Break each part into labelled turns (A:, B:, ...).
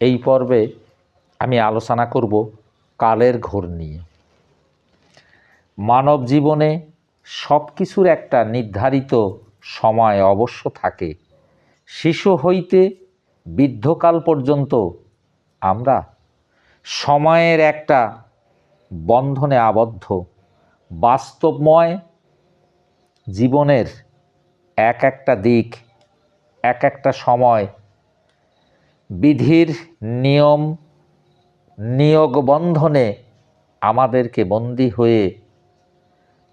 A: এই পর্বে আমি আলোচনা করব কালের ঘোর নিয়ে। মানব জীবনে সব কিছুর একটা নির্ধারিত সময় অবশ্য থাকে। শিশু হইতে বৃদ্ধকাল পর্যন্ত আমরা সময়ের একটা বন্ধনে আবদ্ধ, বাস্তবময় জীবনের এক একটা দিক, এক একটা সময় বিধির নিয়ম, নিয়োগ বন্ধনে আমাদেরকে বন্দী হয়ে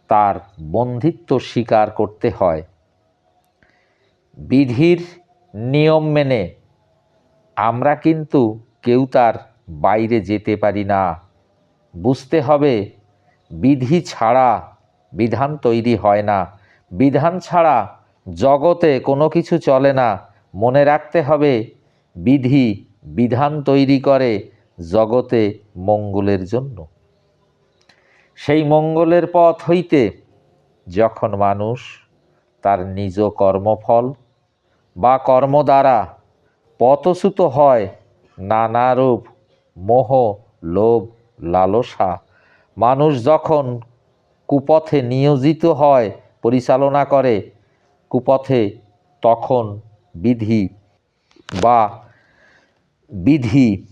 A: তার বন্ধিত্ব স্বীকার করতে হয়। বিধির নিয়ম মেনে আমরা কিন্তু কেউ তার বাইরে যেতে পারি না। বুঝতে হবে, বিধি ছাড়া বিধান তৈরি হয় না। বিধান ছাড়া জগতে কোনো কিছু চলে না। মনে রাখতে হবে বিধি, বিধান তৈরি করে জগতে মঙ্গলের জন্য। সেই মঙ্গলের পথ হইতে যখন মানুষ তার নিজ কর্মফল বা কর্ম দ্বারা পথচ্যুত হয় নানারূপ মোহ, লোভ, লালসা, মানুষ যখন কুপথে নিয়োজিত হয়, পরিচালনা করে, কুপথে তখন বিধি বা বিধি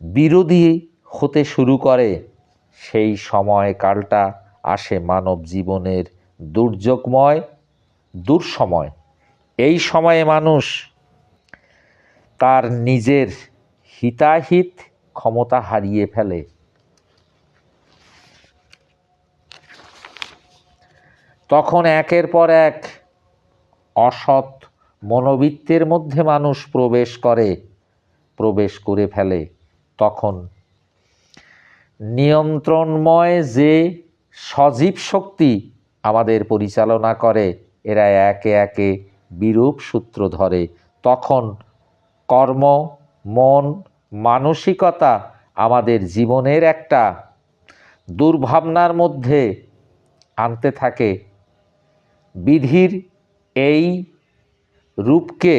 A: বিরোধী হতে শুরু করে। সেই সময়কালটা আসে মানব জীবনের দুর্যোগময়, দুঃসময়। এই সময়ে মানুষ তার নিজের হিতাহিত ক্ষমতা হারিয়ে ফেলে। তখন একের পর এক অসৎ মনোবৃত্তের মধ্যে মানুষ প্রবেশ করে। প্রবেশ করে ফেলে তখন। নিয়ন্ত্রণময় যে সজীব শক্তি আমাদের পরিচালনা করে, এরা একে একে বিরূপ সূত্র ধরে। তখন কর্ম, মন, মানসিকতা আমাদের জীবনের একটা দুর্ভাবনার মধ্যে আনতে থাকে। বিধির এই রূপকে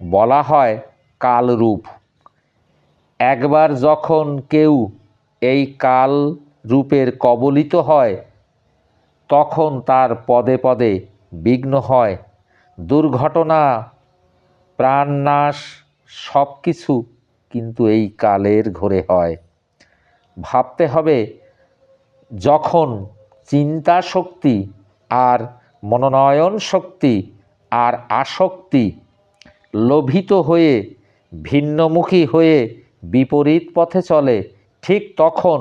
A: বলা হয় কাল রূপ একবার যখন কেউ এই কাল রূপের কবলিত হয়, তখন তার পদে পদে বিঘ্ন হয়। দুর্ঘটনা, প্রাণনাশ সব কিছু কিন্তু এই কালের ঘরে হয়। ভাবতে হবে, যখন চিন্তা শক্তি আর মনোনয়ন শক্তি আর আসক্তি লোভিত হয়ে, ভিন্নমুখী হয়ে বিপরীত পথে চলে, ঠিক তখন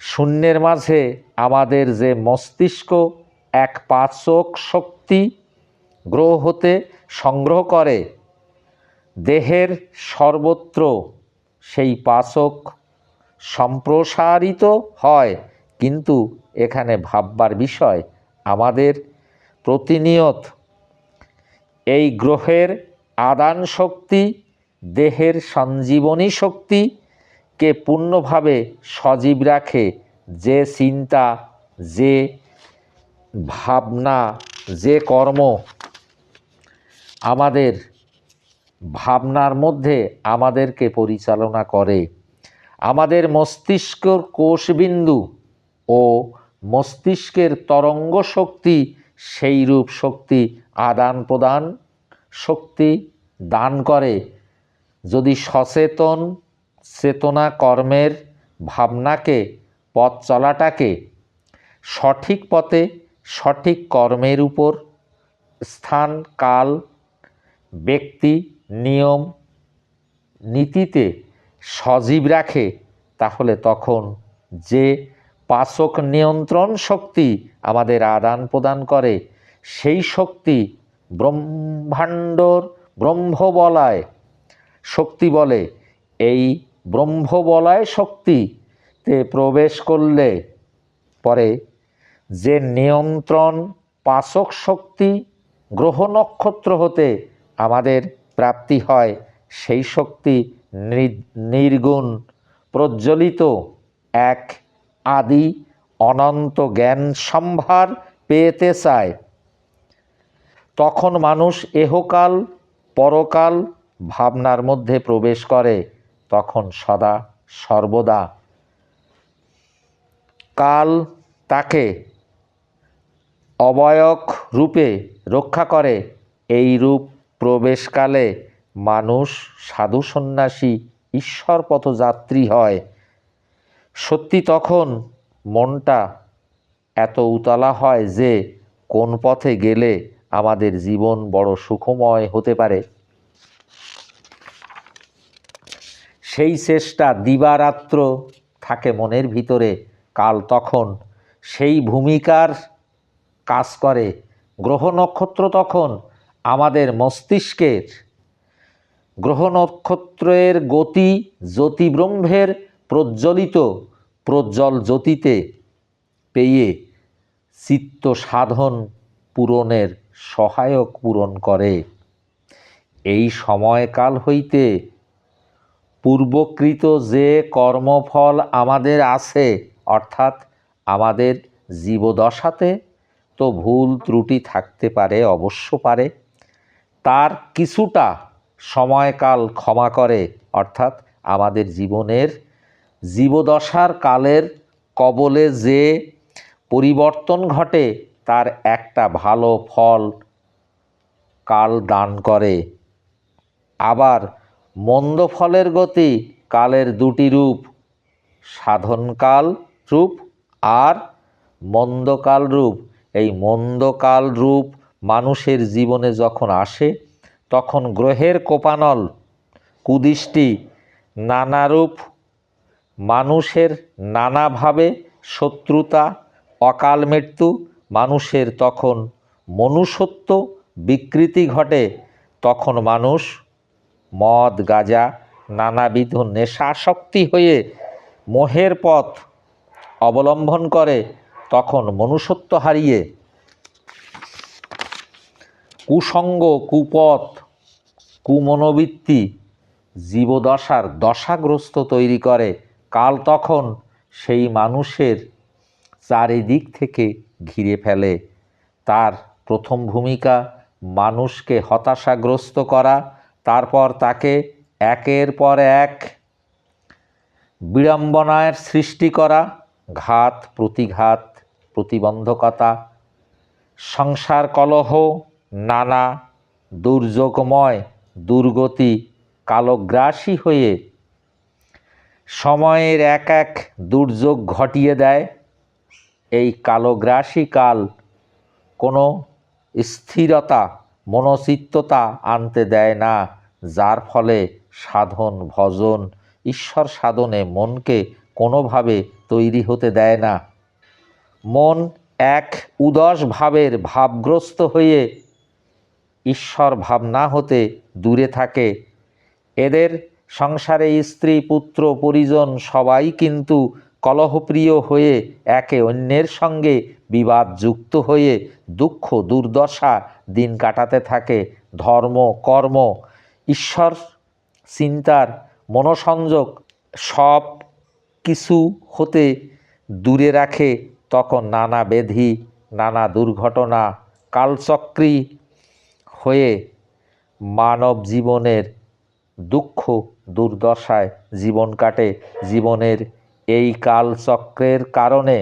A: শূন্যের মাঝে আমাদের যে মস্তিষ্ক, এক পাচক শক্তি গ্রহ হতে সংগ্রহ করে, দেহের সর্বত্র সেই পাচক সম্প্রসারিত হয়। কিন্তু এখানে ভাববার বিষয়, আমাদের প্রতিনিয়ত এই গ্রহের আদান শক্তি দেহের সঞ্জীবনী শক্তিকে পূর্ণভাবে সজীব রাখে যে চিন্তা, যে ভাবনা, যে কর্ম আমাদের ভাবনার মধ্যে আমাদেরকে পরিচালনা করে। আমাদের মস্তিষ্কর কোষবিন্দু ও মস্তিষ্কের তরঙ্গ শক্তি সেই রূপ শক্তি আদান প্রদান শক্তি দান করে। যদি সচেতন চেতনা কর্মের ভাবনাকে, পথ চলাটাকে সঠিক পথে, সঠিক কর্মের উপর স্থান, কাল, ব্যক্তি, নিয়ম, নীতিতে সজীব রাখে, তাহলে তখন যে পাচক নিয়ন্ত্রণ শক্তি আমাদের আদান প্রদান করে, সেই শক্তি ব্রহ্মাণ্ডর ব্রহ্মবলায় শক্তি বলে। এই ব্রহ্মবলয় শক্তিতে প্রবেশ করলে পরে যে নিয়ন্ত্রণ পাচক শক্তি গ্রহ নক্ষত্র হতে আমাদের প্রাপ্তি হয়, সেই শক্তি নির্গুণ, প্রজ্বলিত এক আদি অনন্ত জ্ঞান সম্ভার পেতে চায়। তখন মানুষ এহকাল, পরকাল ভাবনার মধ্যে প্রবেশ করে, তখন সদা সর্বদা। কাল তাকে অবয়ক রূপে রক্ষা করে। এই রূপ প্রবেশকালে মানুষ, সাধু সন্ন্যাসী, ঈশ্বর পথযাত্রী হয়। সত্যি তখন মনটা এত উতলা হয় যে কোন পথে গেলে আমাদের জীবন বড় সুখময় হতে পারে। সেই চেষ্টা দিবারাত্র থাকে মনের ভিতরে, কাল তখন। সেই ভূমিকার কাজ করে গ্রহ নক্ষত্র তখন আমাদের মস্তিষ্কের। গ্রহ নক্ষত্রের গতি জ্যোতিব্রহ্মের প্রজ্বলিত প্রজ্জ্বল জ্যোতিতে পেয়ে চিত্ত সাধন পূরণের সহায়ক পূরণ করে। এই সময়কাল হইতে পূর্বকৃত যে কর্মফল আমাদের আছে, অর্থাৎ আমাদের জীবদশাতে তো ভুল ত্রুটি থাকতে পারে, অবশ্য পারে। তার কিছুটা সময়কাল ক্ষমা করে, অর্থাৎ আমাদের জীবনের জীবদশার কালের কবলে যে পরিবর্তন ঘটে, তার একটা ভালো ফল কাল দান করে। আবার মন্দ ফলের গতি কালের দুটি রূপ, সাধনকাল রূপ আর মন্দকাল রূপ। এই মন্দকাল রূপ মানুষের জীবনে যখন আসে, তখন গ্রহের কোপানল, কুদৃষ্টি নানারূপ, মানুষের নানাভাবে শত্রুতা, অকাল মৃত্যু, মানুষের তখন মনুষ্যত্ব বিকৃতি ঘটে, তখন মানুষ মদ, গাঁজা, নানাবিধ নেশাসক্তি হয়ে মোহের পথ অবলম্বন করে, তখন মনুষ্যত্ব হারিয়ে কুসঙ্গ, কুপথ, কুমনোবৃত্তি জীবদশার দশাগ্রস্ত তৈরি করে। কাল তখন সেই মানুষের চারিদিক থেকে ঘিরে ফেলে। তার প্রথম ভূমিকা মানুষকে হতাশাগ্রস্ত করা তারপর তাকে একের পর এক বিড়ম্বনার সৃষ্টি করা, ঘাত, প্রতিঘাত, প্রতিবন্ধকতা, সংসার কলহ, নানা, দুর্যোগময়, দুর্গতি, কালগ্রাসী হয়ে সময়ের এক এক দুর্যোগ ঘটিয়ে দেয়। এই কালগ্রাসী কাল কোনো স্থিরতা মনচিত্ততা আনতে দেয় না, যার ফলে সাধন, ভজন, ঈশ্বর সাধনে মনকে কোনোভাবে তৈরি হতে দেয় না। মন এক উদস ভাবের ভাবগ্রস্ত হয়ে ঈশ্বর ভাবনা হতে দূরে থাকে। এদের সংসারে স্ত্রী, পুত্র, পরিজন সবাই কিন্তু কলহপ্রিয় হয়ে একে অন্যের সঙ্গে বিবাদ যুক্ত হয়ে দুঃখ দুর্দশা দিন কাটাতে থাকে ধর্ম, কর্ম, ঈশ্বর, চিন্তার মনোসংযোগ, সব কিছু হতে দূরে রাখে তখন নানা ব্যাধি নানা দুর্ঘটনা, কালচক্রী হয়ে মানব জীবনের দুঃখ দুর্দশায় জীবন কাটে। জীবনের এই কালচক্রের কারণে